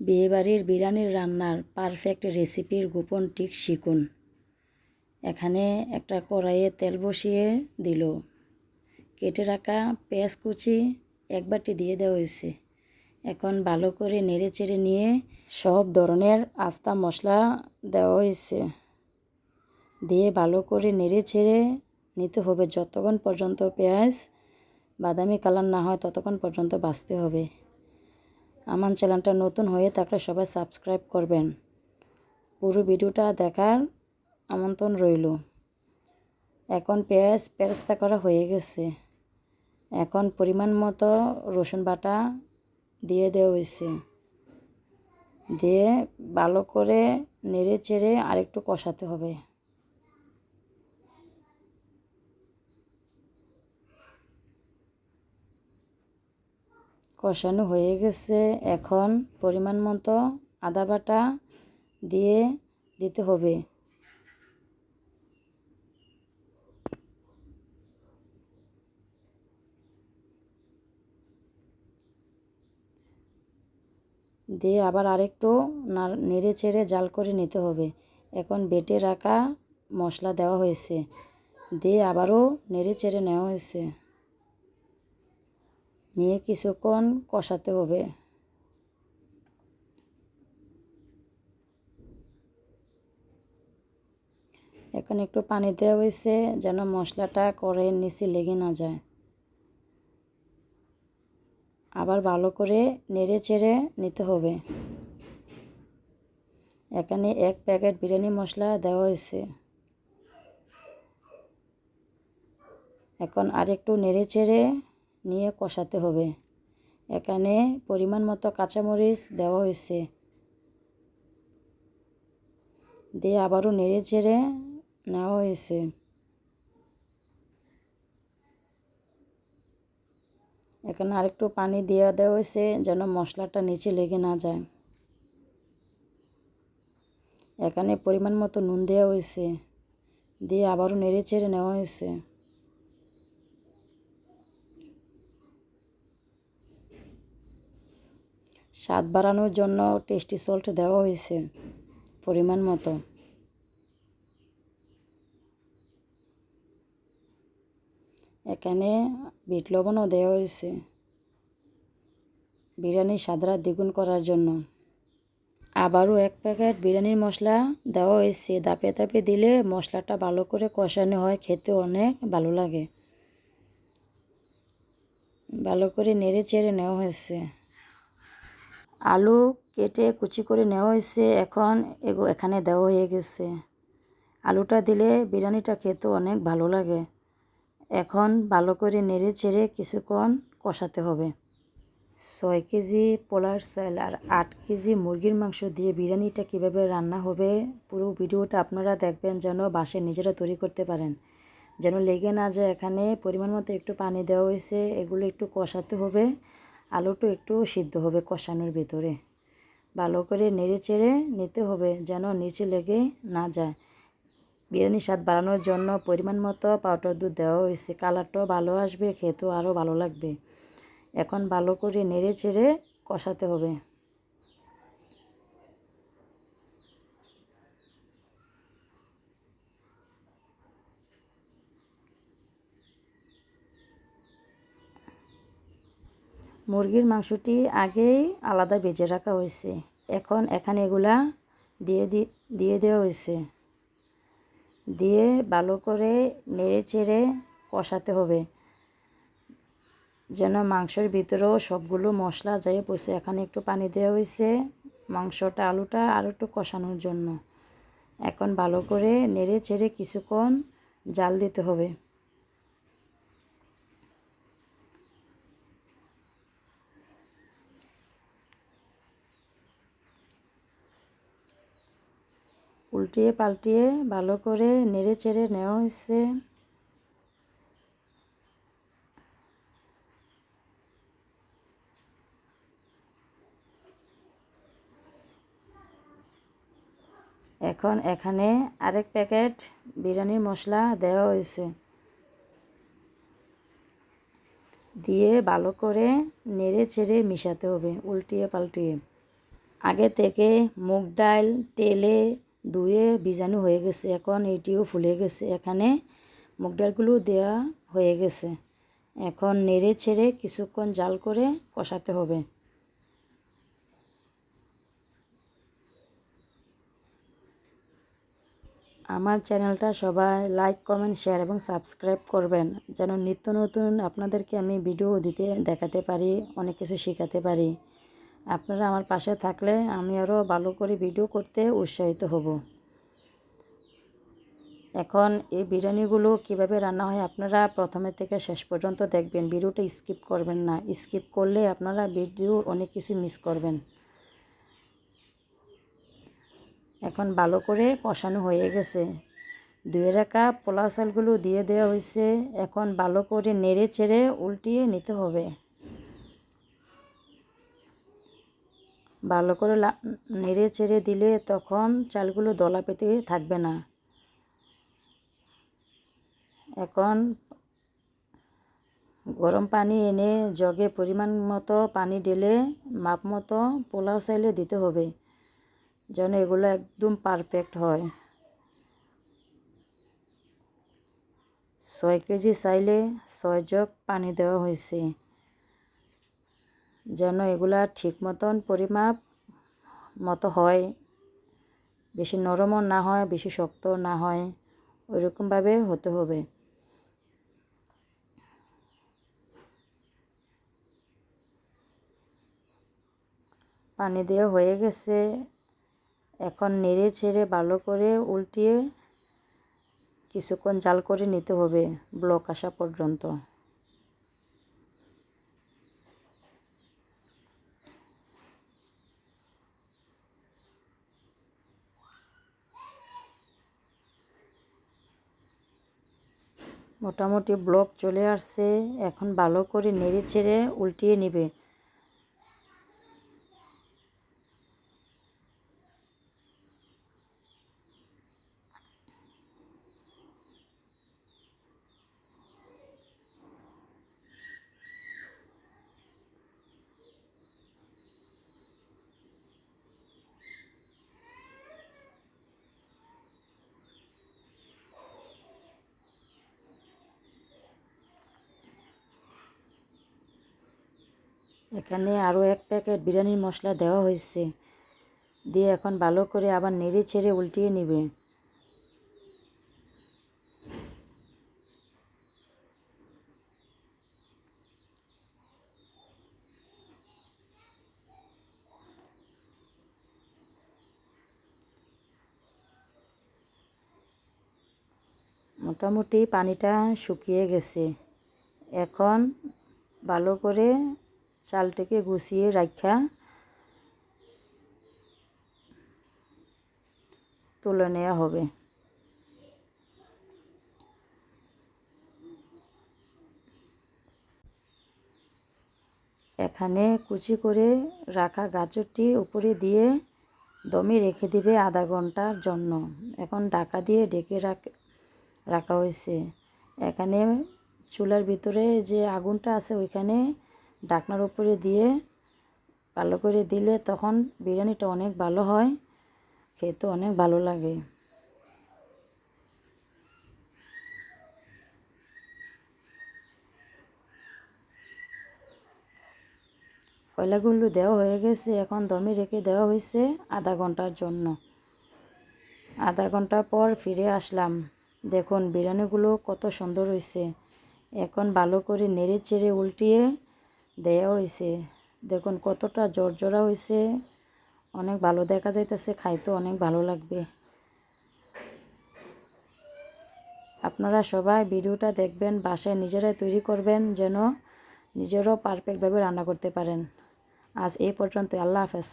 বিয়েবাড়ির বিরিয়ানির রান্নার পারফেক্ট রেসিপির গোপন টিক শিখুন। এখানে একটা কড়াইয়ে তেল বসিয়ে দিল। কেটে রাখা পেঁয়াজ কুচি এক বাটি দিয়ে দেওয়া হয়েছে। এখন ভালো করে নেড়ে চেড়ে নিয়ে সব ধরনের আস্তা মশলা দেওয়া হয়েছে। দিয়ে ভালো করে নেড়ে ছেড়ে নিতে হবে। যতক্ষণ পর্যন্ত পেঁয়াজ বাদামি কালার না হয়, ততক্ষণ পর্যন্ত বাঁচতে হবে। আমার চ্যানেলটা নতুন হয়ে থাকলে সবাই সাবস্ক্রাইব করবেন। পুরো ভিডিওটা দেখার আমন্ত্রণ রইল। এখন পেঁয়াজ পেরেস্তা করা হয়ে গেছে। এখন পরিমাণ মতো রসুন বাটা দিয়ে দেওয়া হয়েছে। দিয়ে ভালো করে নেড়ে চেড়ে আরেকটু কষাতে হবে। কষানো হয়ে গেছে। এখন পরিমাণ মতো আদা বাটা দিয়ে দিতে হবে। দিয়ে আবার আরেকটু নেড়ে চেড়ে জাল করে নিতে হবে। এখন বেটে রাখা মশলা দেওয়া হয়েছে। দিয়ে আবারও নেড়ে চেড়ে নেওয়া হয়েছে। নিয়ে কিছুক্ষণ কষাতে হবে। এখন একটু পানি দেওয়া হয়েছে যেন মশলাটা করে নিচে লেগে না যায়। আবার ভালো করে নেড়ে চেড়ে নিতে হবে। এখানে এক প্যাকেট বিরিয়ানি মশলা দেওয়া হয়েছে। এখন আরেকটু নেড়ে চেড়ে নিয়ে কষাতে হবে। এখানে পরিমাণ মতো কাঁচামরিচ দেওয়া হয়েছে। দিয়ে আবারও নেড়ে চেড়ে নেওয়া হয়েছে। এখানে আরেকটু পানি দিয়ে দেওয়া হয়েছে যেন মশলাটা নিচে লেগে না যায়। এখানে পরিমাণ মতো নুন দেওয়া হয়েছে। দিয়ে আবারও নেড়ে চেড়ে নেওয়া হয়েছে। স্বাদ বাড়ানোর জন্য টেস্টি সল্ট দেওয়া হয়েছে, পরিমাণ মতো। এখানে বিট লবণও দেওয়া হয়েছে। বিরিয়ানির স্বাদরা দ্বিগুণ করার জন্য। আবারও এক প্যাকেট বিরিয়ানির মশলা দেওয়া হয়েছে। দাপে দাপে দিলে মশলাটা ভালো করে কষানো হয়, খেতে অনেক ভালো লাগে। ভালো করে নেড়ে চেড়ে নেওয়া হয়েছে। আলু কেটে কুচি করে নেওয়া হয়েছে, এখন এগো, এখানে দেওয়া হয়ে গেছে। আলুটা দিলে বিরিয়ানিটা খেতে অনেক ভালো লাগে। এখন ভালো করে নেড়ে চেড়ে কিছুক্ষণ কষাতে হবে। ছয় কেজি পোলার চাল আর আট কেজি মুরগির মাংস দিয়ে বিরিয়ানিটা কীভাবে রান্না হবে পুরো ভিডিওটা আপনারা দেখবেন যেন বাসে নিজেরা তৈরি করতে পারেন। যেন লেগে না যায়, এখানে পরিমাণ মতো একটু পানি দেওয়া হয়েছে, এগুলো একটু কষাতে হবে। আলুটা একটু সিদ্ধ হবে কষানোর ভিতরে। ভালো করে নেড়ে চেড়ে নিতে হবে যেন নিচে লেগে না যায়। বিরিয়ানির স্বাদ বাড়ানোর জন্য পরিমাণ মতো পাউডার দুধ দেওয়া হয়েছে। কালারটাও ভালো আসবে, খেতেও আরও ভালো লাগবে। এখন ভালো করে নেড়ে চেড়ে কষাতে হবে। মুরগির মাংসটি আগেই আলাদা বেজে রাখা হয়েছে। এখন এখানে এগুলা দিয়ে দিয়ে দেওয়া হয়েছে। দিয়ে ভালো করে নেড়ে চেড়ে কষাতে হবে। যেন মাংসের ভিতরেও সবগুলো মশলা যাই পড়ছে এখানে একটু পানি দেওয়া হয়েছে মাংসটা, আলুটা আর একটু কষানোর জন্য। এখন ভালো করে নেড়ে চেড়ে কিছুক্ষণ জাল দিতে হবে। উল্টিয়ে পাল্টিয়ে ভালো করে নেড়ে চেড়ে নেওয়া হয়েছে। এখন এখানে আরেক প্যাকেট বিরিয়ানির মশলা দেওয়া হয়েছে। দিয়ে ভালো করে নেড়ে চেড়ে মিশাতে হবে, উল্টিয়ে পাল্টিয়ে। আগে থেকে মুগ ডাল, তেলে ধুয়ে বীজাণু হয়ে গেছে, এখন এটিও ফুলে গেছে। এখানে মুগ ডালগুলো দেওয়া হয়ে গেছে। এখন নেড়ে ছেড়ে কিছুক্ষণ জাল করে কষাতে হবে। আমার চ্যানেলটা সবাই লাইক, কমেন্ট, শেয়ার এবং সাবস্ক্রাইব করবেন, যেন নিত্য নতুন আপনাদেরকে আমি ভিডিও দিতে, দেখাতে পারি, অনেক কিছু শেখাতে পারি। আপনারা আমার পাশে থাকলে আমি আরও ভালো করে ভিডিও করতে উৎসাহিত হব। এখন এই বিরিয়ানিগুলো কীভাবে রান্না হয় আপনারা প্রথমে থেকে শেষ পর্যন্ত দেখবেন, ভিডিওটা স্কিপ করবেন না। স্কিপ করলে আপনারা ভিডিও অনেক কিছু মিস করবেন। এখন ভালো করে কষানো হয়ে গেছে। দুই রাখা পোলাও চালগুলো দিয়ে দেওয়া হয়েছে। এখন ভালো করে নেড়ে চেড়ে উল্টিয়ে নিতে হবে। ভালো করে নেড়ে চেড়ে দিলে তখন চালগুলো দলা পেতে থাকবে না। এখন গরম পানি এনে জগে পরিমাণ মতো পানি ঢেলে মাপ মতো পোলাও চাইলে দিতে হবে, যেন এগুলো একদম পারফেক্ট হয়। ছয় কেজি চাইলে ছয় জগ পানি দেওয়া হয়েছে। যেন এগুলা ঠিক মতন পরিমাপ মতো হয়। বেশি নরমও না হয়, বেশি শক্ত না হয়, ওইরকমভাবে হতে হবে। পানি দেওয়া হয়ে গেছে। এখন নেড়ে ছেড়ে ভালো করে উল্টিয়ে কিছুক্ষণ জাল করে নিতে হবে ব্লক আসা পর্যন্ত। মোটামুটি ব্লক চলে আসছে। এখন ভালো করে নেড়ে চেড়ে উল্টিয়ে নেবে। এখানে আরও এক প্যাকেট বিরিয়ানির মশলা দেওয়া হয়েছে। দিয়ে এখন ভালো করে আবার নেড়ে ছেড়ে উল্টিয়ে নিবে। মোটামুটি পানিটা শুকিয়ে গেছে। এখন ভালো করে চালটাকে গুছিয়ে রাখা তুলে নেওয়া হবে। এখানে কুচি করে রাখা গাজরটি উপরে দিয়ে দমে রেখে দিবে আধা ঘণ্টার জন্য। এখন ঢাকা দিয়ে ঢেকে রাখা হয়েছে। এখানে চুলার ভিতরে যে আগুনটা আছে ওইখানে ডাকনার উপরে দিয়ে ভালো করে দিলে তখন বিরিয়ানিটা অনেক ভালো হয়, খেতে অনেক ভালো লাগে। কয়লাগুলো দেওয়া হয়ে গেছে, এখন দমে রেখে দেওয়া হয়েছে আধা ঘণ্টার জন্য। আধা ঘণ্টা পর ফিরে আসলাম। দেখুন, বিরিয়ানিগুলো কত সুন্দর হয়েছে। এখন ভালো করে নেড়ে চেড়ে উল্টিয়ে দেয়া হয়েছে দেখুন, কতটা জর্জরা হয়েছে অনেক ভালো দেখা যাইতেছে খাইতে অনেক ভালো লাগবে। আপনারা সবাই ভিডিওটা দেখবেন, বাসায় নিজেরাই তৈরি করবেন, যেন নিজেরও পারফেক্টভাবে রান্না করতে পারেন। আজ এই পর্যন্ত আল্লাহ হাফেজ।